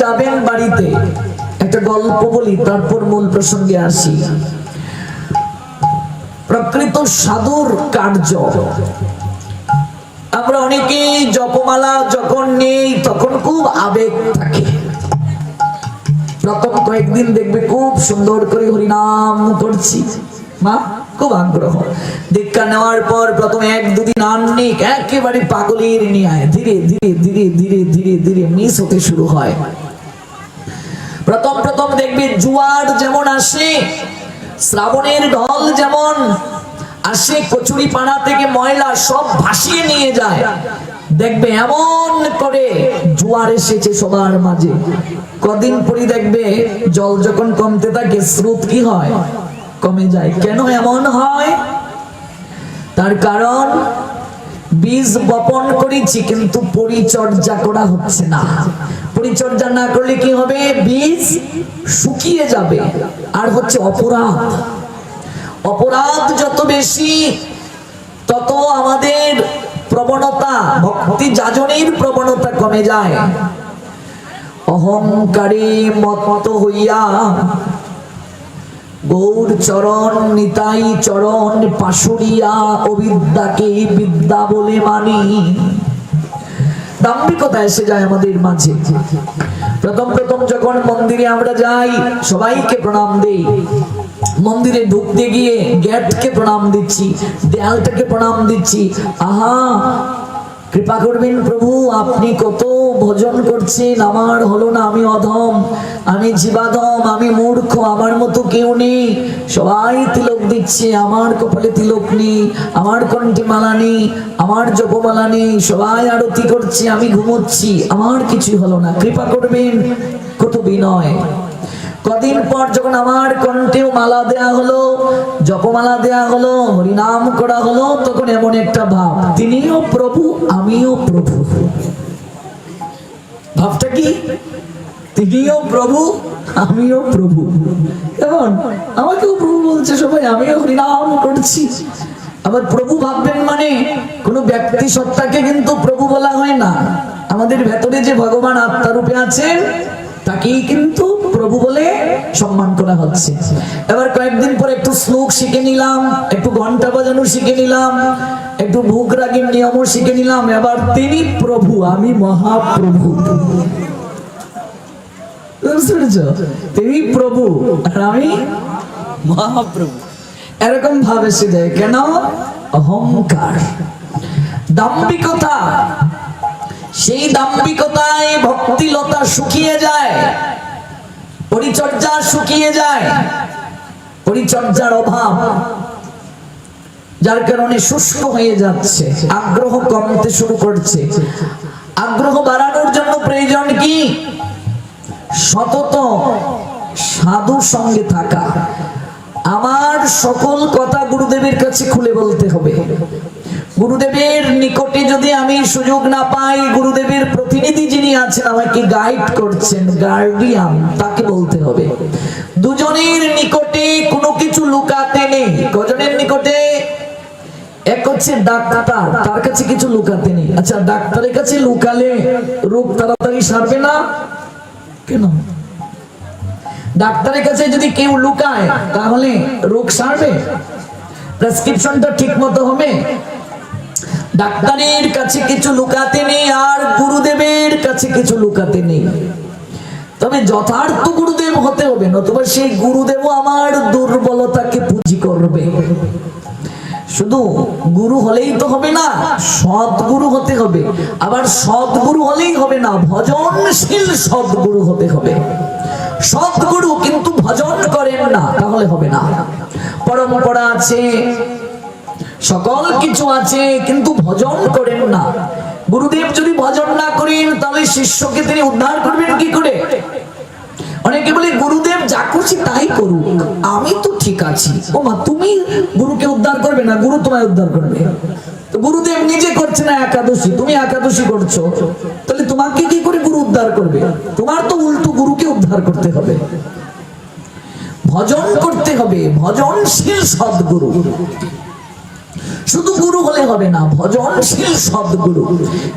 যাবেন বাড়িতে। একটা গল্প বলি, তারপর মূল প্রসঙ্গে আসি। প্রকৃত সাধুর কার্য। আমরা অনেকেই জপমালা যখন নেই, তখন খুব আবেগ থাকে। প্রথম কয়েকদিন দেখবে খুব সুন্দর করে হরিনাম করছি। মা, খুব আগ্রহ। দীক্ষা নেওয়ার পর প্রথম এক দুদিন আন্নিক একেবারে পাগলের নিয়ে ধীরে ধীরে ধীরে ধীরে ধীরে ধীরে মিস হতে শুরু হয়। প্রথম প্রথম দেখবে জুয়ার যেমন আসে, শ্রাবণের ঢল যেমন আসে, কচুরি পানা থেকে ময়লা সব ভাসিয়ে নিয়ে যায়। দেখবে এমন করে জোয়ার এসেছে সবার মাঝে। কদিন পরে দেখবে জল যখন কমতে থাকে, স্রোত কি হয়? কমে যায়। কেন এমন হয়? তার কারণ, বীজ বপন করেছি কিন্তু পরিচর্যা করা হচ্ছে না। পরিচর্যা না করলে কি হবে? বীজ শুকিয়ে যাবে। আর হচ্ছে অপরাধ। অপরাধ যত বেশি, তত আমাদের প্রবণতা, ভক্তি যাজনের প্রবণতা কমে যায়। অহংকারী মত হইয়া গৌর চরণ, নিতাই চরণ পাশুরিয়া, অবিদ্যাকে বিদ্যা বলে মানি। দাম্ভিকতা এসে যায় আমাদের মাঝে। প্রথম প্রথম যখন মন্দিরে আমরা যাই, সবাইকে প্রণাম দেই। মন্দিরে ঢুকতে গিয়ে গেটকে প্রণাম দিচ্ছি, দেয়ালটাকে প্রণাম দিচ্ছি। আহা কৃপা করবেন প্রভু, আপনি কত ভজন করছেন, আমার হলো না, আমি অধম, আমি জীবাধম, আমি মূর্খ, আমার মতো কেউ নেই। সবাই তিলক দিচ্ছে, আমার কপালে তিলক নেই, আমার কণ্ঠে মালা নেই, আমার জপমালা নেই, সবাই আরতি করছে, আমি ঘুমোচ্ছি, আমার কিছুই হলো না। কৃপা করবেন, কত বিনয়। কদিন পর যখন আমার কণ্ঠেও মালা দেয়া হলো, জপমালা দেয়া হলো, হরিনাম করা হলো, তখন এমন একটা ভাব, তিনিও প্রভু, আমিও প্রভু। ভাবটা কি? তিনিও প্রভু, আমিও প্রভু। কেমন? আমাকেও প্রভু বলছে সবাই, আমিও হরিনাম করছি। আবার প্রভু ভাববেন মানে কোন ব্যক্তি সত্তাকে কিন্তু প্রভু বলা হয় না। আমাদের ভেতরে যে ভগবান আত্মারূপে আছেন, তাকেই কিন্তু প্রভু বলে সম্মান করা হচ্ছে। এবার কয়েকদিন পর একটু শ্লোক শিখে নিলাম, একটু ঘণ্টা বাজানো শিখে নিলাম, একটু ভোগ রাগের নিয়মও শিখে নিলাম। এবার তিনি প্রভু, আমি মহাপ্রভু? তিনি প্রভু, আর আমি মহাপ্রভু। এরকম ভাবে এসে যায়, কেন? অহংকার। দাম্ভিকতা। সেই দাম্ভিকতায় ভক্তিলতা শুকিয়ে যায়। পরিচর্যা শুকিয়ে যায়। পরিচর্যার অভাব। যার কারণে শুষ্ক হয়ে যাচ্ছে। আগ্রহ কমতে শুরু করছে। আগ্রহ বাড়ানোর জন্য প্রয়োজন কি? সতত সাধু সঙ্গে থাকা। আমার সকল কথা গুরুদেবের কাছে খুলে বলতে হবে। গুরুদেবের নিকটে যদি আমি সুযোগ না পাই, গুরুদেবের প্রতিনিধি যিনি আছেন, আমাকে গাইড করছেন গার্ডিয়ান তাকে বলতে হবে। দুজনের নিকটে কোনো কিছু লুকাতে নেই। কজনের নিকটে? এক হচ্ছে ডাক্তার, তার কাছে কিছু লুকাতে নেই। আচ্ছা ডাক্তারের কাছে লুকালে রোগ তাড়াতাড়ি সারবে না? কেন? ডাক্তারের কাছে যদি কেউ লুকায়, তাহলে রোগ সারবে? প্রেসক্রিপশনটা ঠিক মতো হবে? ডাক্তারের কাছে কিছু লুকাতে নেই, আর গুরুদেবের কাছে কিছু লুকাতে নেই। তবে যথার্থ গুরুদেব হতে হবে, নতুবা সেই গুরুদেবও আমার দুর্বলতাকে পুঁজি করবে। শুধু গুরু হলেই তো হবে না সৎগুরু হতে হবে। আবার সৎগুরু হলেই হবে না, ভজনশীল সৎগুরু হতে হবে। সৎগুরু কিন্তু ভজন করেন না, তাহলে হবে না। পরম্পরা আছে সকল কিছু আছে, কিন্তু ভজন করেন না। গুরুদেব যদি ভজন না করেন, তাহলে শিষ্যকে তিনি উদ্ধার করবেন কি করে? অনেকে বলে, গুরুদেব যা খুশি তাই করুক, আমি তো ঠিক আছি। ও মা, তুমি গুরুকে উদ্ধার করবে না? গুরু তোমায় উদ্ধার করবে। গুরুদেব নিজে করছে না, একাদশী। তুমি একাদশী করছ। তাহলে তোমাকে কি করে গুরু উদ্ধার করবে? তোমার তো উল্টো গুরুকে উদ্ধার করতে হবে। ভজন করতে হবে। ভজনশীল সদ্গুরু। শুধু গুরু হলে হবে না, ভজনশীল সদ্গুরু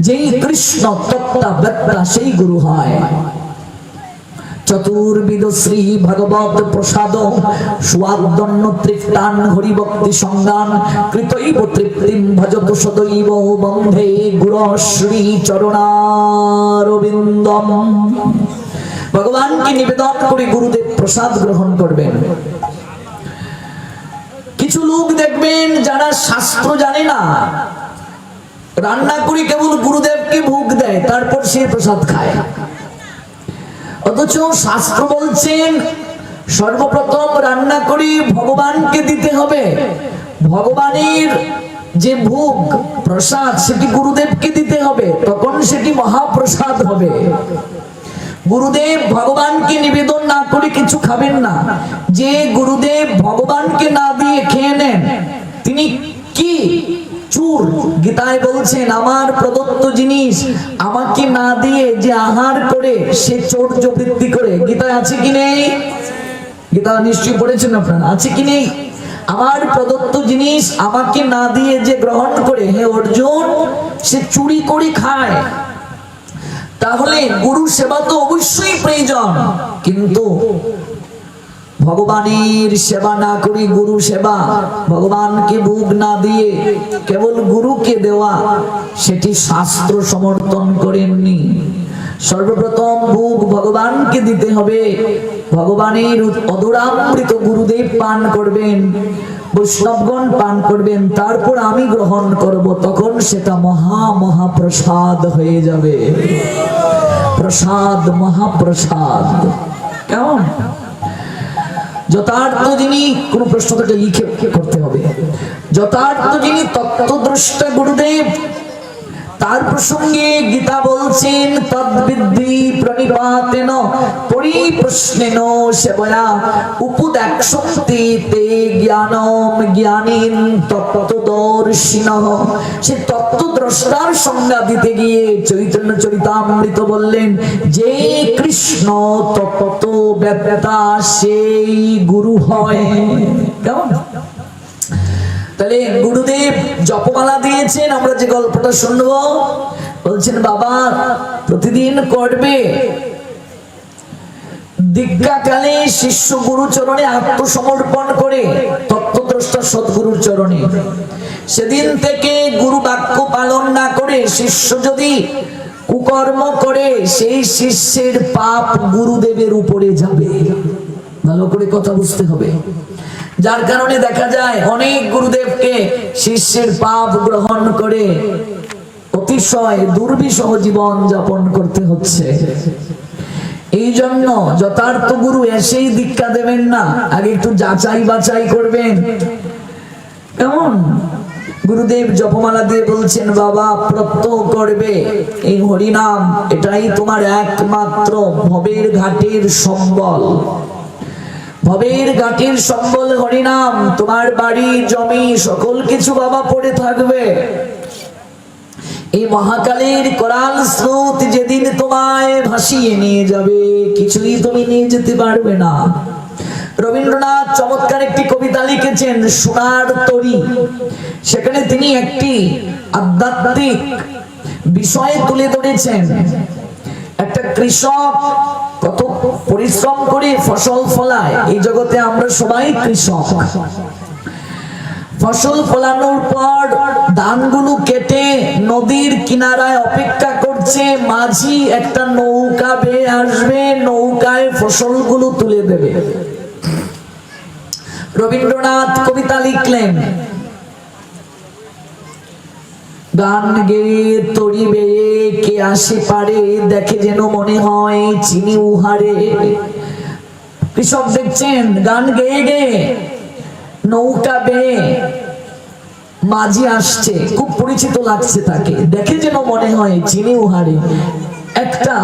যেই কৃষ্ণ তত্ত্বা সেই গুরু হয়। চতুর্বিদ শ্রী ভগবত প্রসাদ সুয়াদন্য তৃপ্তান হরিভক্তি সংগান কৃতৈব তৃপ্তিম ভজত সদৈব বন্ধে গুর শ্রী চরণারবিন্দম। ভগবানকে নিবেদন করে গুরুদেব প্রসাদ গ্রহণ করবেন। কিছু লোক দেখবেন যারা শাস্ত্র জানে না। রান্না করি কেবল গুরুদেবকে ভোগ দেয়, তারপর সে প্রসাদ খায়। অথচ শাস্ত্র বলছেন, সর্বপ্রথম রান্না করি ভগবানকে দিতে হবে। ভগবানের যে ভোগ, প্রসাদ, সেটি গুরুদেবকে দিতে হবে, তখন সেটি মহাপ্রসাদ হবে। গুরুদেব ভগবানকে নিবেদন না করে কিছু খাবেন না। যে গুরুদেব ভগবানকে না দিয়ে খেয়ে নেন, তিনি কি চুর? গীতায় বলছেন, আমার প্রদত্ত জিনিস আমাকে না দিয়ে যে আহার করে, সে চৌর্য বৃদ্ধি করে। গীতায় আছে কি নেই? গীতা নিশ্চয়ই পড়েছেন আপনারা, আছে কি নেই? আমার প্রদত্ত জিনিস আমাকে না দিয়ে যে গ্রহণ করে, হে অর্জুন, সে চুরি করে খায়। তাহলে গুরু সেবা তো অবশ্যই প্রয়োজন। কিন্তু ভগবানের সেবা না করি গুরু সেবা, ভগবানকে ভোগ না দিয়ে কেবল গুরুকে দেওয়া, সেটি শাস্ত্র সমর্থন করেননি। সর্বপ্রথম ভোগ ভগবানকে দিতে হবে। ভগবানের অধরামৃত গুরুদেব পান করবেন। বৈষ্ণবগণ পান করবেন, তারপর আমি গ্রহণ করব, তখন সেটা মহা মহাপ্রসাদ হয়ে যাবে। প্রসাদ, মহাপ্রসাদ। কেমন? যথার্থ যিনি, কোন প্রশ্ন লিখে করতে হবে। যথার্থ যিনি তত্ত্বদ্রষ্টা গুরুদেব তার প্রসঙ্গে গীতা বলছেন, তদ্বিদ্ধি প্রণিপাতেন, পরিপ্রশ্নেন সেবয়া উপদাক্ষন্তি তে জ্ঞানম জ্ঞানীন তত্ত্বদর্শিন। সে তত্ত্বদ্রষ্টার সংজ্ঞা দিতে গিয়ে চৈতন্য চরিতামৃত বললেন, যে কৃষ্ণ তত্ত্ব বেতা সেই গুরু হয়। কেমন? তাহলে গুরুদেব জপমালা দিয়েছেন, আমরা যে গল্পটা শুনব। বলছেন, বাবা, প্রতিদিন করবে? দীক্ষাকালে শিষ্য গুরু চরণে আত্মসমর্পণ করে, তত্ত্বদ্রষ্টা সদ্গুরুর চরণে। সেদিন থেকে গুরু বাক্য পালন না করে, শিষ্য যদি কুকর্ম করে, সেই শিষ্যের পাপ গুরুদেবের উপরে যাবে। ভালো করে কথা বুঝতে হবে। যার কারণে দেখা যায় অনেক গুরুদেবকে শিষ্যের পাপ গ্রহণ করে অতিশয় দুর্বিষহ জীবন যাপন করতে হচ্ছে। এই জন্য যথার্থ গুরু এসেই দীক্ষা দেবেন না, আগে একটু যাচাই বাছাই করবেন। কেমন গুরুদেব জপমালা দিয়ে বলছেন, বাবা, প্রত্যহ করবে। এই হরিনাম, এটাই তোমার একমাত্র ভবের ঘাটের সম্বল। ভবের ঘাটের সম্বল হরিনাম, তোমার বাড়ি, জমি, সকল কিছু বাবা পড়ে থাকবে। এই মহাকালের করাল স্রোত যেদিন তোমায় ভাসিয়ে নিয়ে যাবে, কিছুই তুমি নিয়ে যেতে পারবে না। রবীন্দ্রনাথ চমৎকার একটি কবিতা লিখেছেন, সোনার তরি। সেখানে তিনি একটি আধ্যাত্মিক বিষয় তুলে ধরেছেন। একটা কৃষক কত পরিশ্রম করে, ফসল ফলায়। এই জগতে আমরা সবাই কৃষক। ফসল ফলানোর পর ধানগুলো কেটে নদীর কিনারায় অপেক্ষা করছে, মাঝি একটা নৌকা বেয়ে আসবে, নৌকায় ফসলগুলো তুলে দেবে। রবীন্দ্রনাথ কবিতা লিখলেন গান গেয়ে তরি বেয়ে কে আসে পারে, দেখে যেন মনে হয় চিনি উহারে। কৃষক দেখছেন, গান গেয়ে গেয়ে নৌকা বেয়ে মাঝি আসছে, খুব পরিচিত লাগছে তাকে। দেখে যেন মনে হয় চিনি উহারে। একটা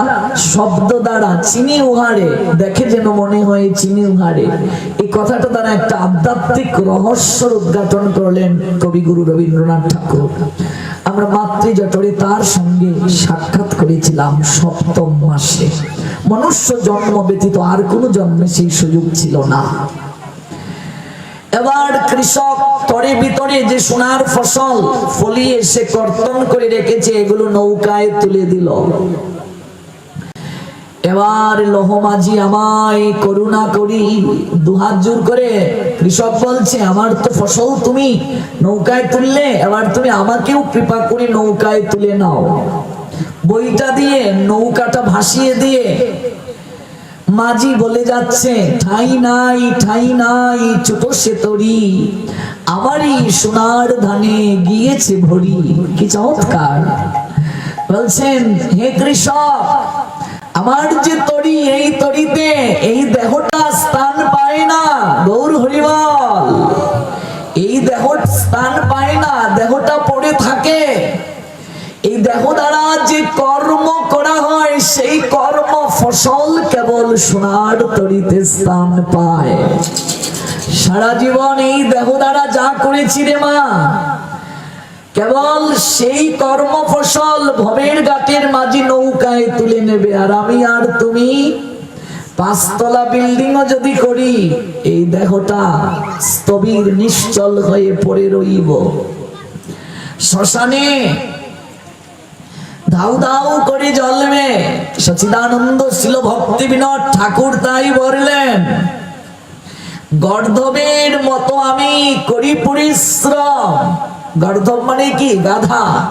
শব্দ দ্বারা চিনি উহারে, দেখে যেন মনে হয় চিনি উহারে। এই কথাটা দ্বারা একটা আধ্যাত্মিক রহস্যর উদ্ঘাটন করলেন কবিগুরু রবীন্দ্রনাথ ঠাকুর। আমরা মাতৃজটরে তার সঙ্গে সাক্ষাৎ করেছিলাম সপ্তম মাসে। মনুষ্য জন্ম ব্যতীত আর কোনো জন্মে সেই সুযোগ ছিল না। এবার কৃষক তরে ভিতরে যে সোনার ফসল ফলিয়ে সে কর্তন করে রেখেছে, এগুলো নৌকায় তুলে দিল। এবার লহমাজি আমায় করুণা করি, দুহাত জোর করে। কৃষক বলছে, আমার তো ফসল তুমি নৌকায় তুললে, এবার তুমি আমাকেও কৃপা করে নৌকায় তুলে নাও। বইটা দিয়ে, নৌকাটা ভাসিয়ে দিয়ে, মাঝি বলে যাচ্ছে, ঠাই নাই ঠাই নাই ছোট সে তরি। আমারই সোনার ধানে গিয়েছে ভরি। কি চমৎকার। বলছেন, হে কৃষক আমার যে তরি, এই তরিতে এই দেহটা স্থান পায় না। গৌর হরিবল, এই দেহ স্থান পায় না, দেহটা পড়ে থাকে। এই দেহ দ্বারা যে কর্ম করা হয়, সেই কর্ম ফসল কেবল সোনার তরিতে স্থান পায়। সারা জীবন এই দেহ দ্বারা যা করেছি রে মা কেবল সেই কর্ম ফসল ভবের গাটের মাঝি নৌকায় তুলে নেবে। আর আমি আর তুমি পাঁচতলা বিল্ডিংও যদি করি, এই দেহটা নিশ্চল হয়ে পড়ে রইব। শ্মশানে ধাউ ধাউ করে জ্বলবে সচিদানন্দ ছিল ভক্তি বিনোদ ঠাকুর তাই বললেন, গর্ধবের মতো আমি করি পরিশ্রম। গর্ধব মানে কি? গাধা।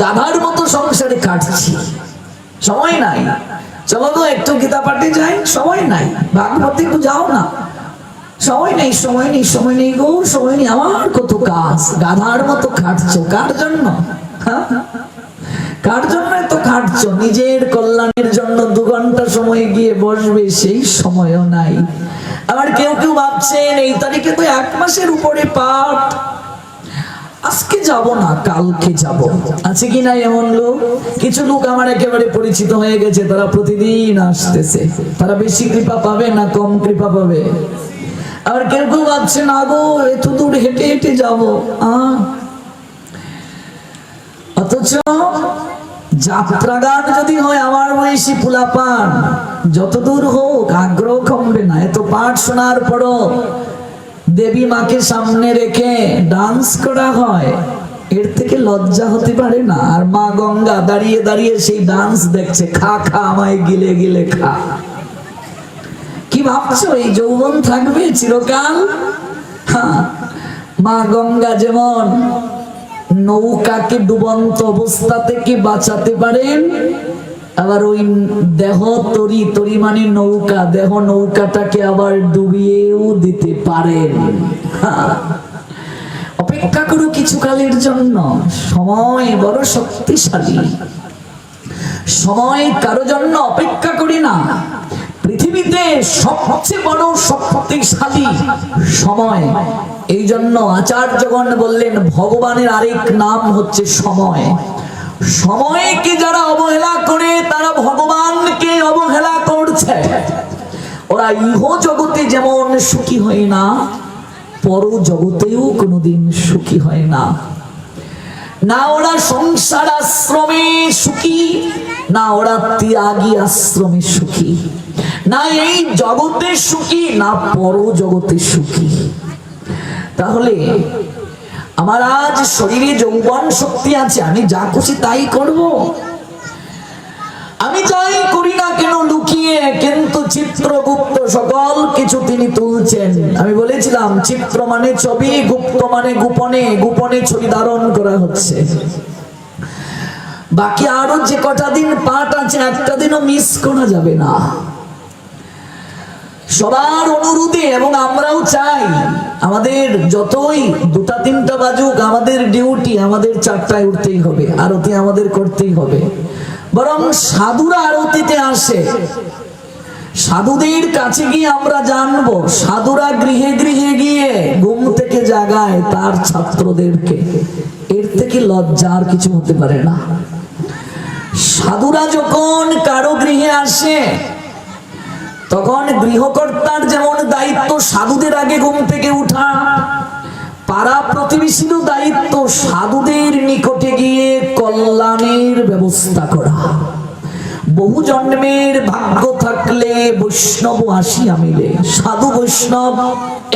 গাধার মতো সংসারে কাটছি। সময় নাই। চলো তো, একটু গীতা পাঠে যাই। সময় নাই। ভাগবতী একটু যাও না। সময় নেই সময় নেই সময় নেই গো, সময় নেই। আমার কত কাজ? গাধার মতো খাটছো কার জন্য? হ্যাঁ? কার জন্য তো খাটছো নিজের কল্যাণের জন্য দু ঘণ্টা সময় গিয়ে বসবে, সেই সময়ও নাই। আবার কেউ কেউ ভাবছেন, এই তারিখে তো এক মাসের উপরে পাঠ। আজকে যাব না, কালকে যাব। আছে কি না এমন লোক? কিছু লোক আমার একেবারে পরিচিত হয়ে গেছে, তারা প্রতিদিন আসতেছে। তারা বেশি কৃপা পাবে না কম কৃপা পাবে? আবার কেউ কেউ ভাবছে, না গো, এত দূর হেঁটে হেঁটে যাব। অথচ যাত্রা গান যদি হয় আমার বয়সী পুলাপান, যত দূর হোক, আগ্রহ কমবে না। এত পাঠ শোনার পরও দেবী মাকে সামনে রেখে ডান্স করা হয়। এর থেকে লজ্জা হতে পারে না। আর মা গঙ্গা দাঁড়িয়ে দাঁড়িয়ে সেই ডান্স দেখছে। খা খা, আমায় গিলে গিলে খা। কি ভাবছ? এই যৌবন থাকবে চিরকাল? হ্যাঁ। মা গঙ্গা যেমন নৌকাকে ডুবন্ত অবস্থা থেকে বাঁচাতে পারেন আবার ওই দেহ তরি তরি মানে নৌকা, দেহ নৌকাটাকে আবার ডুবিয়েও দিতে পারেন। অপেক্ষা করো কিছু কালের জন্য। সময় বড় শক্তিশালী। সময় কারও জন্য অপেক্ষা করি না। পৃথিবীতে সবচেয়ে বড় শক্তিশালী সময়। এই জন্য আচার্যগণ বললেন, ভগবানের আরেক নাম হচ্ছে সময়। সময়কে যারা অবহেলা করে, তারা ভগবানকে অবহেলা করছে। ওরা ইহ জগতে যেমন সুখী হয় না পর জগতেও কোনোদিন সুখী হয় না। না ওরা সংসার আশ্রমে সুখী, না ওরা ত্যাগী আশ্রমে সুখী। না এই জগতে সুখী, না পর জগতে সুখী। তাহলে আমার আজ শরীরে যৌবন শক্তি আছে, আমি যা খুশি তাই করব। আমি যাই করি না কেন লুকিয়ে, কিন্তু চিত্রগুপ্ত সকল কিছু তিনি তুলছেন। আমি বলেছিলাম, চিত্র মানে ছবি, গুপ্ত মানে গোপনে গোপনে ছবি ধারণ করা হচ্ছে। বাকি আরও যে কটা দিন পাঠ আছে, একটা দিনও মিস করা যাবে না। সবার অনুরোধে এবং আমরাও চাই আমাদের যতই দুটা তিনটা বাজুক, আমাদের ডিউটি আমাদের চারটায় উঠতেই হবে, আরতি আমাদের করতেই হবে। বরং সাধুরা আরতিতে আসে। সাধুদের কাছে গিয়ে আমরা জানব, সাধুরা গৃহে গৃহে গিয়ে ঘুম থেকে জাগায় তার ছাত্রদেরকে। এর থেকে লজ্জা আর কিছু হতে পারে না। সাধুরা যখন কারও গৃহে আসে তখন গৃহকর্তার যেমন দায়িত্ব সাধুদের আগে ঘুম থেকে উঠা, পাড়া প্রতিবেশীরও দায়িত্ব সাধুদের নিকটে গিয়ে কল্যাণের ব্যবস্থা করা। বহু জন্মের ভাগ্য থাকলে বৈষ্ণব আসিয়া মিলে। সাধু বৈষ্ণব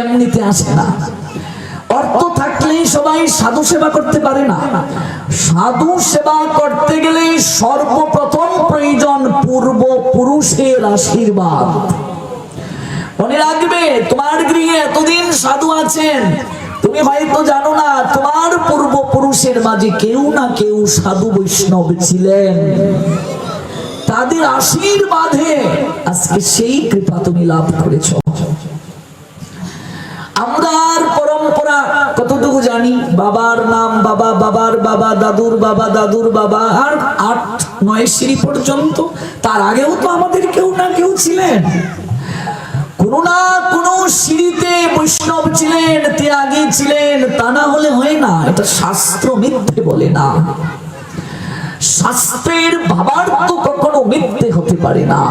এমনিতে আসে না। অর্থ থাকলেই সবাই সাধু সেবা করতে পারে না। সাধু সেবা করতে গেলে সর্বপ্রথম প্রয়োজন পূর্ব পুরুষের আশীর্বাদ। মনে রাখবে, তোমার গৃহে এতদিন সাধু আছেন, তুমি হয়তো জানো না, তোমার পূর্বপুরুষের মাঝে কেউ না কেউ সাধু বৈষ্ণব ছিলেন। তাদের আশীর্বাদে আজকে সেই কৃপা তুমি লাভ করেছ আমরা আর পরম্পরা কতটুকু জানি, বাবার নাম, বাবা, বাবার বাবা, দাদুর বাবা দাদুর বাবা, আর আট, নয় সিঁড়ি পর্যন্ত। তার আগেও তো আমাদের কেউ না কেউ ছিলেন। কোনো না কোনো সিঁড়িতে বৈষ্ণব ছিলেন, ত্যাগী ছিলেন, তা না হলে হয় না, এটা শাস্ত্র মিথ্যে বলে না। শাস্ত্রের ভাবার তো কখনো মিথ্যে হতে পারে না।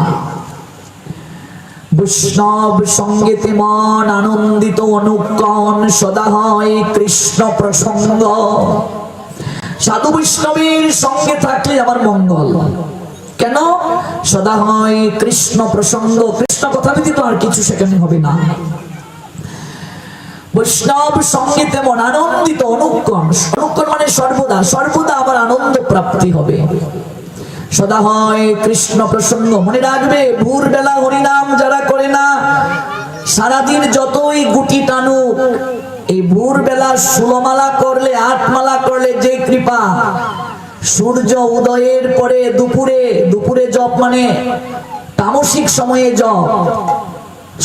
বৈষ্ণব সঙ্গেতে মন আনন্দিত অনুকণ সদা হয় কৃষ্ণ প্রসঙ্গ। সাধু বৈষ্ণবের সঙ্গে থাকলে আমার মঙ্গল। কেন? সদা হয় কৃষ্ণ প্রসঙ্গ। কৃষ্ণ কথা ব্যতীত আর কিছু সেখানে হবে না। বৈষ্ণব সঙ্গে তেমন আনন্দিত অনুক্ষণ অনুক্ষণ মানে সর্বদা। সর্বদা আমার আনন্দ প্রাপ্তি হবে। সদা হয় কৃষ্ণ প্রসঙ্গ মনে রাখবে ভোর বেলা হরিনাম যারা করে না, সারাদিন যতই গুটি টানুক, এই ভোর বেলা ষোলমালা করলে, আটমালা করলে যে কৃপা, সূর্য উদয়ের পরে দুপুরে দুপুরে জপ মানে তামসিক সময়ে জপ।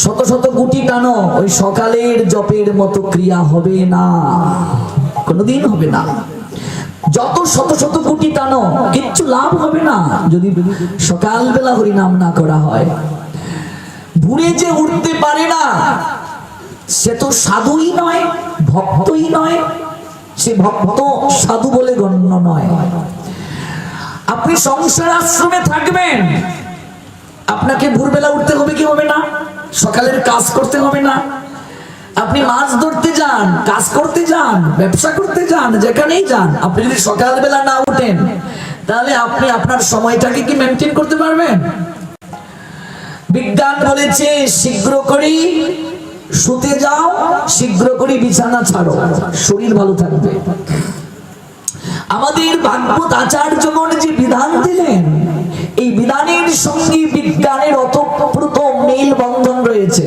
শত শত গুটি টানো, ওই সকালের জপের মতো ক্রিয়া হবে না, কোনোদিন হবে না। যত শত শত কোটি টানো, কিচ্ছু লাভ হবে না। যদি সকালবেলা হরিনাম না করা হয়। ভুরে যে উঠতে পারে না, সে তো সাধুই নয়, ভক্তই নয়, সে ভক্ত সাধু বলে গণ্য নয়। আপনি সংসার আশ্রমে থাকবেন। আপনাকে ভোরবেলা উঠতে হবে কি হবে না? সকালের কাজ করতে হবে না? আপনি মাছ ধরতে যান, কাজ করতে যান, ব্যবসা করতে যান, যেখানেই যান, আপনি যদি সকালবেলা না উঠেন, তাহলে আপনি আপনার সময়টাকে কি মেনটেন করতে পারবেন? বিজ্ঞান বলেছে, শীঘ্র করেই শুতে যাও, শীঘ্র করে বিছানা ছাড়ো, শরীর ভালো থাকবে। আমাদের ভাগবত আচার্যগণ যে বিধান দিলেন, এই বিধানের সঙ্গে বিজ্ঞানের অতপ্রত মেল বন্ধন রয়েছে।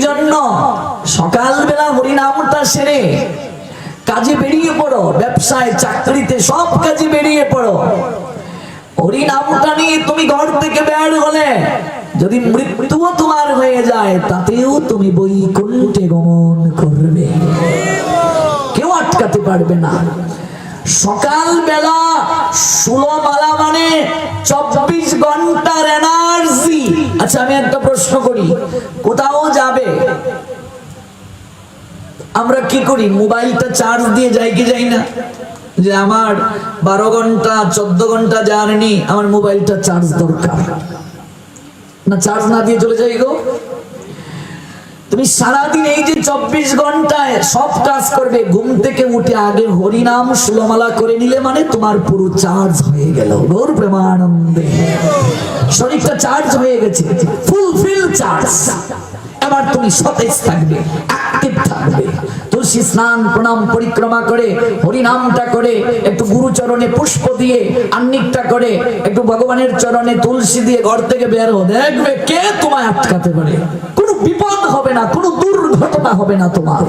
জন্য সকালবেলা হরিনামটা সেরে কাজে বেরিয়ে পড়ো, ব্যবসায়, চাকরিতে সব কাজে বেরিয়ে পড়ো। হরিনামটা নিয়ে তুমি ঘর থেকে বের হলে, যদি মৃত্যুও তোমার হয়ে যায়, তাতেও তুমি বৈকুণ্ঠে গমন করবে। কেউ আটকাতে পারবে না। সকাল বেলা ষোলো মালা মানে চব্বিশ ঘণ্টার এনার্জি আচ্ছা আমি একটা প্রশ্ন করি। কোথাও যাবে? আমরা কি করি? মোবাইলটা চার্জ দিয়ে যাই কি যাই না? যে আমার বারো ঘণ্টা, চোদ্দ ঘণ্টা জার্নি আমার মোবাইলটা চার্জ দরকার। না চার্জ না দিয়ে চলে যাই গো? তুমি সারাদিন এই যে চব্বিশ ঘন্টায় সব কাজ করবে, ঘুম থেকে উঠে আগে হরিনাম সুলমালা করে নিলে মানে তোমার পুরো চার্জ হয়ে গেল। গৌর প্রেমানন্দে। শরীরটা চার্জ হয়ে গেছে। ফুলফিল চার্জ এবার তুমি সতেজ থাকবে অ্যাক্টিভ থাকবে। তুলসী স্নান, প্রণাম, পরিক্রমা করে, হরিনামটা করে, একটু গুরু চরণে পুষ্প দিয়ে আন্নিকটা করে, একটু ভগবানের চরণে তুলসী দিয়ে ঘর থেকে বের হো দেখবে কে তোমায় আটকাতে পারে। কোনো বিপদ হবে না, কোনো দুর্ঘটনা হবে না তোমার।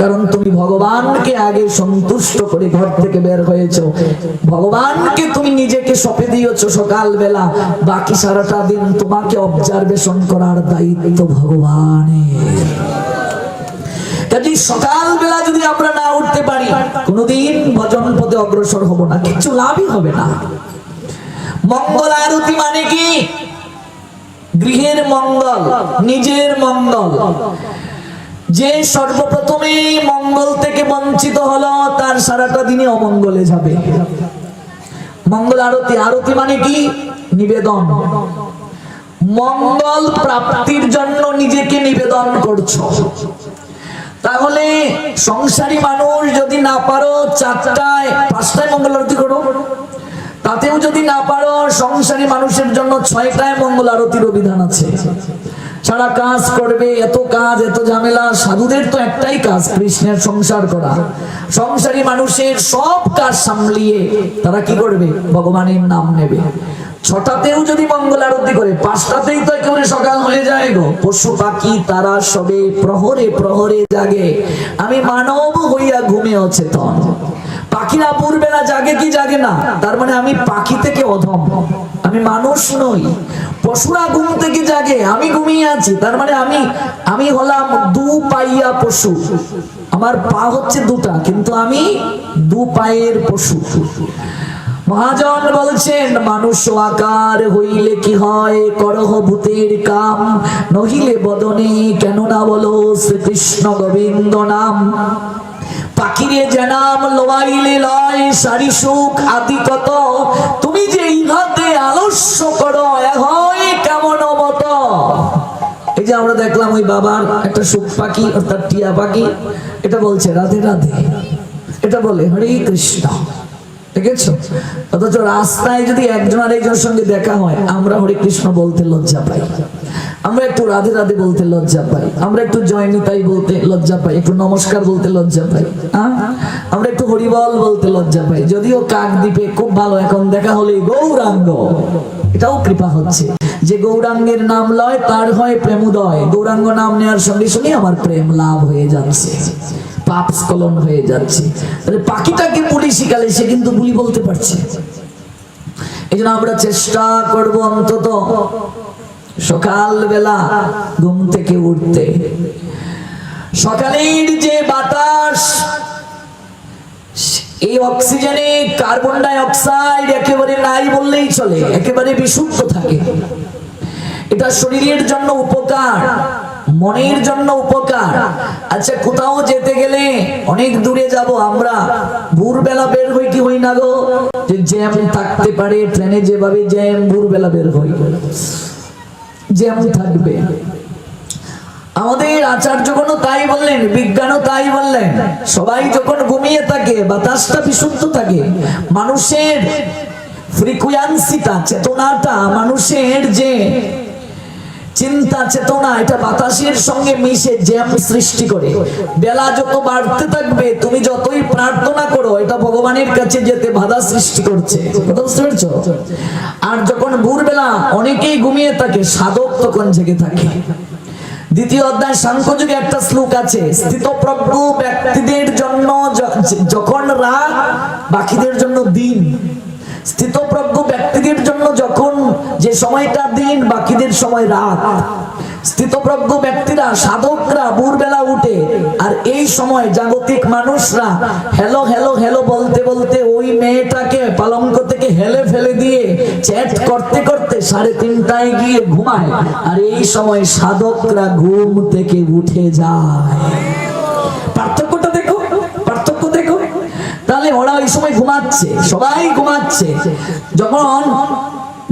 কারণ তুমি ভগবানকে আগে সন্তুষ্ট করে ঘর থেকে বের হয়েছো। ভগবানকে তুমি নিজেকে সপে দিয়েছ সকাল বেলা বাকি সারাটা দিন তোমাকে অবজারভেশন করার দায়িত্ব ভগবানের। কাজে সকাল বেলা যদি আমরা না উঠতে পারি, কোনোদিন ভজন পথে অগ্রসর হব না কিছু লাভই হবে না। মঙ্গল আরতি মানে কি? গৃহের মঙ্গল, নিজের মঙ্গল। যে সর্বপ্রথমে মঙ্গল থেকে বঞ্চিত হলো, তার সারাটা দিনে অমঙ্গলে যাবে। মঙ্গল আরতি আরতি মানে কি? নিবেদন। মঙ্গল প্রাপ্তির জন্য নিজেকে নিবেদন করছ। তাহলে সংসারী মানুষ যদি না পারো চারটায় পাঁচটায় মঙ্গল আরতি করো। তাতেও যদি না পারো, সংসারী মানুষের জন্য ছয়টায় মঙ্গল আরতির অভিধান আছে। সারা কাজ করবে, এত কাজ, এত ঝামেলা, সাধুদের তো একটাই কাজ, কৃষ্ণের সংসার করা। সংসারী মানুষের সব কাজ সামলিয়ে তারা কি করবে? ভগবানের নাম নেবে। ছটাতেও যদি মঙ্গল আরতি করে, পাঁচটাতেই তো একেবারে সকাল হয়ে যায় গো। পশু পাখি তারা সবে প্রহরে প্রহরে জাগে। আমি মানব হইয়া ঘুমে অচেতন পাখিরা ভোরবেলা জাগে কি জাগে না? তার মানে আমি পাখি থেকে অধম। আমি মানুষ নই। পশুরা ঘুম থেকে জাগে, আমি ঘুমিয়ে আছি। তার মানে আমি আমি হলাম দু পাইয়া পশু। আমার পা হচ্ছে দুটা, কিন্তু আমি দু পায়ের পশু। মহাজন বলছেন, মানুষ আকার হইলে কি হয়? করহ ভূতের কাম। নহিলে বদনে কেন না বলো শ্রীকৃষ্ণ গোবিন্দ নাম। পাখিরে জানাম লোয়াইলে লয় সারি সুখ আদি কত। তুমি যে ইহাতে আলস্য করো হয় কেমন মত? এই যে আমরা দেখলাম ওই বাবার একটা সুখ পাখি, অর্থাৎ টিয়া পাখি। এটা বলছে, রাধে রাধে। এটা বলে, হরে কৃষ্ণ। অথচ রাস্তায় যদি একজন আরেকজনের সঙ্গে দেখা হয়, আমরা হরে কৃষ্ণ বলতে লজ্জা পাই। আমরা একটু রাধে রাধে বলতে লজ্জা পাই। আমরা একটু জয়নিতাই বলতে লজ্জা পাই। একটু নমস্কার বলতে লজ্জা পাই? আমরা একটু হরিবল বলতে লজ্জা পাই। যদিও খুব ভালো, এখন দেখা হলে গৌরাঙ্গ। এটাও কৃপা হচ্ছে। যে গৌরাঙ্গের নাম লয়, তার হয় প্রেমোদয়। গৌরাঙ্গ নাম নেওয়ার সঙ্গে সঙ্গে আমার প্রেম লাভ হয়ে যাচ্ছে। পাপ স্খলন হয়ে যাচ্ছে। তাহলে পাখিটাকে বলি শিখালে সে কিন্তু বুলি বলতে পারছে। এই জন্য আমরা চেষ্টা করব অন্তত সকালবেলা ঘুম থেকে উঠতে। সকালের যে বাতাস, এই অক্সিজেনে কার্বন ডাই অক্সাইড একেবারে নাই বললেই চলে, একেবারে বিশুদ্ধ থাকে। এটা শরীরের জন্য উপকার। মনের জন্য উপকার। আচ্ছা কোথাও যেতে গেলে অনেক দূরে যাব আমরা। ভোরবেলা বের হই কি হই না গো? যে জ্যাম থাকতে পারে ট্রেনে যেভাবে জ্যাম ভোরবেলা বের হই। জ্যাম থাকবে। আমাদের আচার্যগণও তাই বললেন বিজ্ঞানও তাই বললেন। সবাই যখন ঘুমিয়ে থাকে বাতাসটা বিশুদ্ধ থাকে মানুষের ফ্রিকুয়েন্সিটা চেতনাটা মানুষের যে চিন্তা, চেতনা, এটা বাতাসের সঙ্গে মিশে জ্যাম সৃষ্টি করে। বেলা যত বাড়তে থাকবে, তুমি যতই প্রার্থনা করো, এটা ভগবানের কাছে যেতে বাধা সৃষ্টি করছে? আর যখন ভোরবেলা অনেকেই ঘুমিয়ে থাকে, সাধক তখন জেগে থাকে। দ্বিতীয় অধ্যায়, সাংখ্যযুগে একটা শ্লোক আছে, স্থিতপ্রজ্ঞ ব্যক্তিদের জন্য যখন রাত, বাকিদের জন্য দিন। স্থিতপ্রজ্ঞ ব্যক্তিদের জন্য যখন যে সময়টা দিন, বাকিদের সময় রাত। স্থিতপ্রজ্ঞ ব্যক্তিরা, সাধকরা ভোরবেলা উঠে, আর এই সময় জাগতিক মানুষরা হ্যালো হ্যালো হ্যালো বলতে বলতে ওই মেয়েটাকে পালঙ্ক থেকে হেলে ফেলে দিয়ে চ্যাট করতে করতে সাড়ে তিনটায় গিয়ে ঘুমায়। আর এই সময় সাধকরা ঘুম থেকে উঠে যায়। ওরা ওই সময় ঘুমাচ্ছে, সবাই ঘুমাচ্ছে। যখন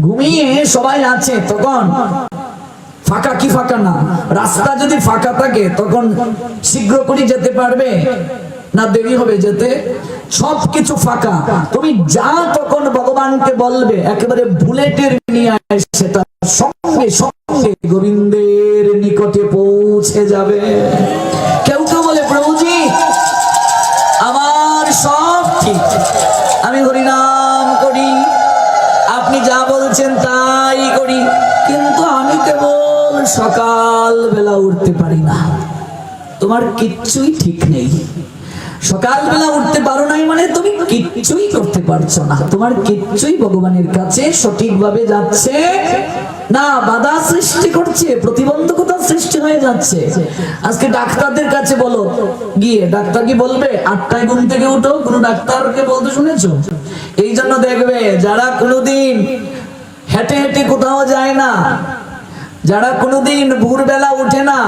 ঘুমিয়ে সবাই আছে, তখন ফাঁকা কি ফাঁকা না? রাস্তা যদি ফাঁকা থাকে, তখন শীঘ্র করে যেতে পারবে? না দেরি হবে যেতে? সব কিছু ফাঁকা। তুমি যা তখন ভগবানকে বলবে, একেবারে বুলেটের নিয়ে সেটা সঙ্গে সঙ্গে গোবিন্দের নিকটে পৌঁছে যাবে। বলছেন, তাই করি। কিন্তু আমি কেবল সকাল বেলা উঠতে পারি না। তোমার কিচ্ছুই ঠিক নেই। সকালবেলা উঠতে পারো নাই মানে তুমি কিচ্ছুই করতে পারছ না। তোমার কিচ্ছুই ভগবানের কাছে সঠিকভাবে যাচ্ছে না। বাধা সৃষ্টি করছে, প্রতিবন্ধকতা সৃষ্টি হয়ে যাচ্ছে। আজকে ডাক্তারদের কাছে বলো। গিয়ে ডাক্তার কি বলবে? আটটায় ঘুম থেকে উঠো, কোনো ডাক্তারকে বলতে শুনেছো? এই জন্য দেখবে যারা কোনোদিন হেঁটে হেঁটে কোথাও যায় না। যারা কোনোদিন ভোরবেলা উঠে না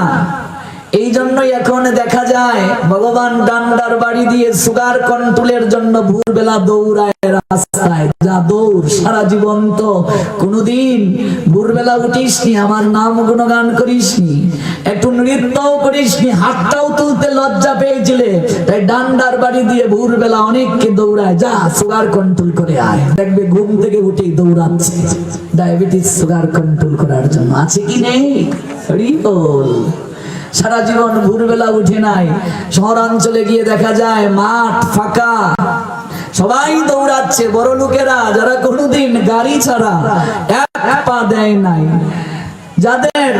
এই জন্যই এখন দেখা যায়, ভগবান ডান্ডার বাড়ি দিয়ে সুগার কন্ট্রোলের জন্য ভোরবেলা দৌড়ায় রাস্তায়। যা দৌড়, সারা জীবন তো। কোনোদিন ভোরবেলা উঠিসনি, আমার নাম গুণগান করিসনি, একটু নৃত্যও করিস নি হাতটাও তুলতে লজ্জা পেয়েছিলে। তাই ডান্ডার বাড়ি দিয়ে ভোরবেলা অনেককে দৌড়ায়, যা সুগার কন্ট্রোল করে আয়। দেখবে ঘুম থেকে উঠেই দৌড়াচ্ছে। ডায়াবেটিস, সুগার কন্ট্রোল করার জন্য। আছে কি নেই? হরি বল। সারা জীবন ভোরবেলা উঠে নাই। শহরাঞ্চলে গিয়ে দেখা যায়, মাঠ ফাঁকা। সবাই দৌড়াচ্ছে, বড় লোকেরা, যারা কোনোদিন গাড়ি ছাড়া এক পা দেয় নাই। যাদের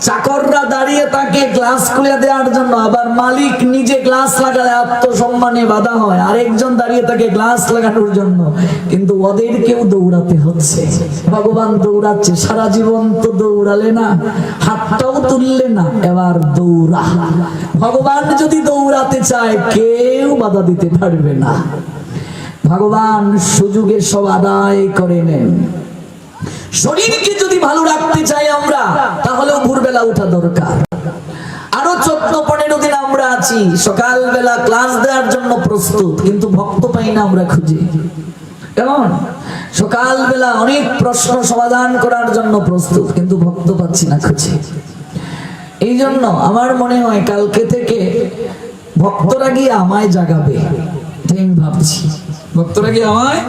চাকররা দাঁড়িয়ে তাকে গ্লাস খুলে দেওয়ার জন্য আবার মালিক নিজে গ্লাস লাগালে আত্মসম্মানে বাধা হয়। আরেকজন দাঁড়িয়ে তাকে গ্লাস লাগানোর জন্য। কিন্তু ওদেরকেও দৌড়াতে হচ্ছে। ভগবান দৌড়াচ্ছে, সারা জীবন তো দৌড়ালে না, হাতটাও তুললে না, এবার দৌড়া। ভগবান যদি দৌড়াতে চায়, কেউ বাধা দিতে পারবে না। ভগবান সুযোগের সব আদায় করে নেন। শরীরকে যদি ভালো রাখতে চাই আমরা, তাহলেও ভোরবেলা ওঠা দরকার। আরও চোদ্দ, পনেরো দিন আমরা আছি, সকালবেলা ক্লাস দেওয়ার জন্য প্রস্তুত, কিন্তু ভক্ত পাই না আমরা খুঁজে। কেমন? সকালবেলা অনেক প্রশ্ন সমাধান করার জন্য প্রস্তুত, কিন্তু ভক্ত পাচ্ছি না খুঁজে। এই জন্য আমার মনে হয় কালকে থেকে ভক্তরা গিয়ে আমায় জাগাবে ভাবছি। ভক্তরা গিয়ে আমায়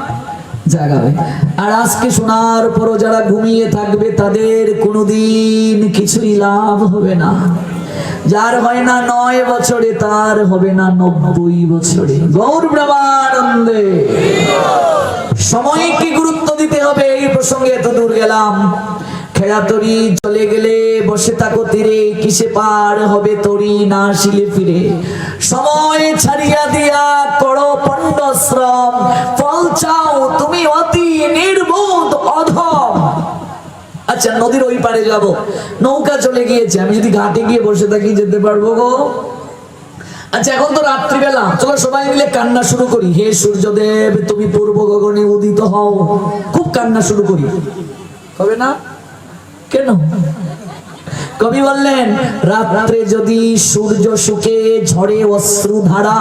জাগাবে আর আজকে শোনার পরও যারা ঘুমিয়ে থাকবে, তাদের কোনোদিন কিছুই লাভ হবে না। যার হয় না নয় বছরে, তার হবে না নব্বই বছরে। গৌর ব্রহ্মানন্দে। সময়কে গুরুত্ব দিতে হবে? এই প্রসঙ্গে এত দূর গেলাম। খেড়াতরি চলে গেলে বসে থাকো তীরে, কিসে পার হবে তরি না শিলে ফিরে। সময় ছাড়িয়া দিয়া করো পণ্ড শ্রম চাও, তুমি অতি নির্বোধ অধম। আচ্ছা নদীর ওই পারে যাব। নৌকা চলে গিয়েছে, আমি যদি ঘাটে গিয়ে বসে থাকি যেতে পারব গো? আচ্ছা এখন তো রাত্রিবেলা। চলো সবাই মিলে কান্না শুরু করি। হে সূর্যদেব, তুমি পূর্ব গগনে উদিত হও। খুব কান্না শুরু করি। হবে না? কেন? কবি বললেন, রাত্রে যদি সূর্য শুকে ঝড়ে অশ্রু ধারা,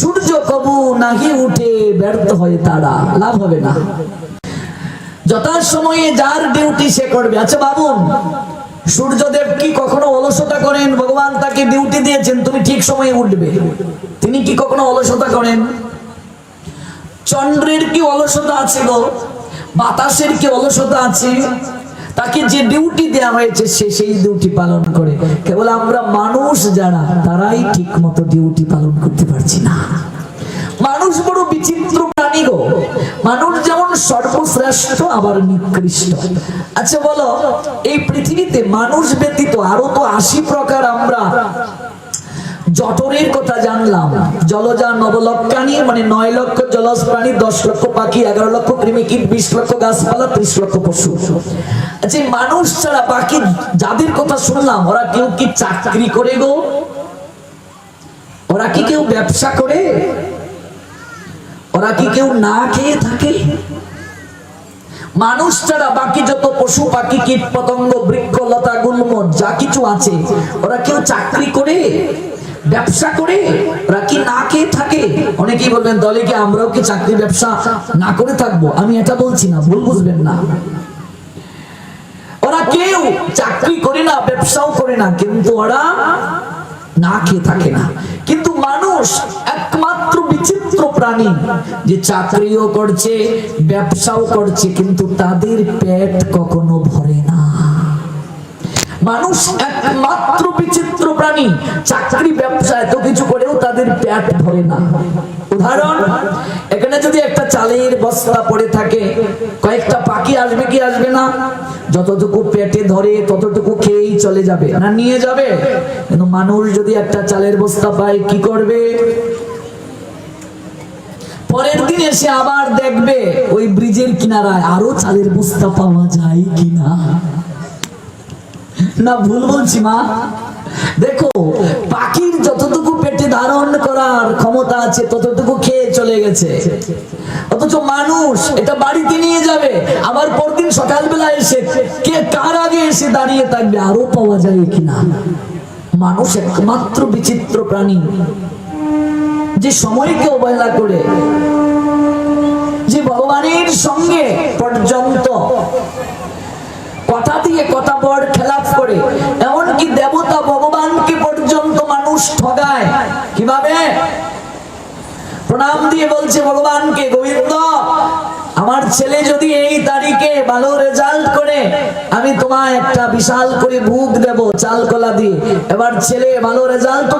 সূর্য কবু নাহি উঠে ব্যর্থ হয় তারা, লাভ হবে না। যথার সময়ে যার ডিউটি সে করবে। আচ্ছা বাবুন, সূর্যদেব কি কখনো অলসতা করেন? ভগবান তাকে ডিউটি দিয়েছেন, তুমি ঠিক সময়ে উঠবে। তিনি কি কখনো অলসতা করেন? চন্দ্রের কি অলসতা আছে গো? বাতাসের কি অলসতা আছে? তাকে যে ডিউটি দেওয়া হয়েছে, সে সেই ডিউটি পালন করে। কেবল আমরা মানুষ যারা, তারাই ঠিক মতো ডিউটি পালন করতে পারছি না। মানুষ বড় বিচিত্র প্রাণী গো। মানুষ যেমন সর্বশ্রেষ্ঠ, আবার নিকৃষ্ট। আচ্ছা বলো, এই পৃথিবীতে মানুষ ব্যতীত আরও তো আশি প্রকার আমরা জটরের কথা জানলাম। জলজা নবলক্ষানি মানে নয় লক্ষ জলজ প্রাণী, দশ লক্ষ পাখি, এগারো লক্ষ কৃমিকীট বিশ লক্ষ গাছপালা, ত্রিশ লক্ষ পশু। যে মানুষ ছাড়া বাকি যাদের কথা শুনলাম, ওরা কেউ কি চাকরি করে গো? ওরা কি কেউ ব্যবসা করে? ওরা কি কেউ না খেয়ে থাকে? মানুষ ছাড়া বাকি যত পশু, পাখি কীট পতঙ্গ বৃক্ষ, লতা, গুল্ম, যা কিছু আছে, ওরা কেউ চাকরি করে? ব্যবসা করে ওরা কি না খেয়ে থাকে? অনেকেই বলবেন, দলে কি আমরাও কি চাকরি ব্যবসা না করে থাকব? আমি এটা বলছি না, ভুল বুঝবেন না। ওরা কেউ চাকরি করে না, ব্যবসাও করে না, কিন্তু ওরা না খেয়ে থাকে না। কিন্তু মানুষ একমাত্র বিচিত্র প্রাণী যে চাকরিও করছে, ব্যবসাও করছে, কিন্তু তাদের পেট কখনো ভরে না। মানুষ একমাত্র বিচিত্র প্রাণী। চাকরি ব্যবসা এত কিছু করেও তাদের পেট ভরে না। উদাহরণ, এখানে যদি একটা চালের বস্তা পড়ে থাকে, কয়েকটা পাখি আসবে কি আসবে না? যতটুকু পেটে ধরে, ততটুকু খেয়েই চলে যাবে। না, নিয়ে যাবে? কিন্তু মানুষ যদি একটা চালের বস্তা পায়, কি করবে? পরের দিন এসে আবার দেখবে, ওই ব্রিজের কিনারায় আরও চালের বস্তা পাওয়া যায় কিনা? না, ভুল বলছি, মা। দেখো, পাখির যতটুকু পেটে ধারণ করার ক্ষমতা আছে, ততটুকু খেয়ে চলে গেছে। অথচ মানুষ এটা বাড়িতে নিয়ে যাবে, আবার পরদিন সকালবেলা এসে কে কার আগে এসে দাঁড়িয়ে থাকবে, আরও পাওয়া যায় কিনা? মানুষ একমাত্র বিচিত্র প্রাণী। যে সময়কে অবহেলা করে, যে ভগবানের সঙ্গে পর্যন্ত কথা দিয়ে কথা বর খেলাপ করে। এমনকি দেব মানুষ ঠগায়। কীভাবে? প্রণাম দিয়ে বলছে ভগবানকে, গোবিন্দ, আমার ছেলে যদি এই তারিখে ভালো রেজাল্ট করে, আমি তোমায় একটা বিশাল করে ভুগ দেব চাল কলা দিয়ে। এবার ছেলে ভালো রেজাল্ট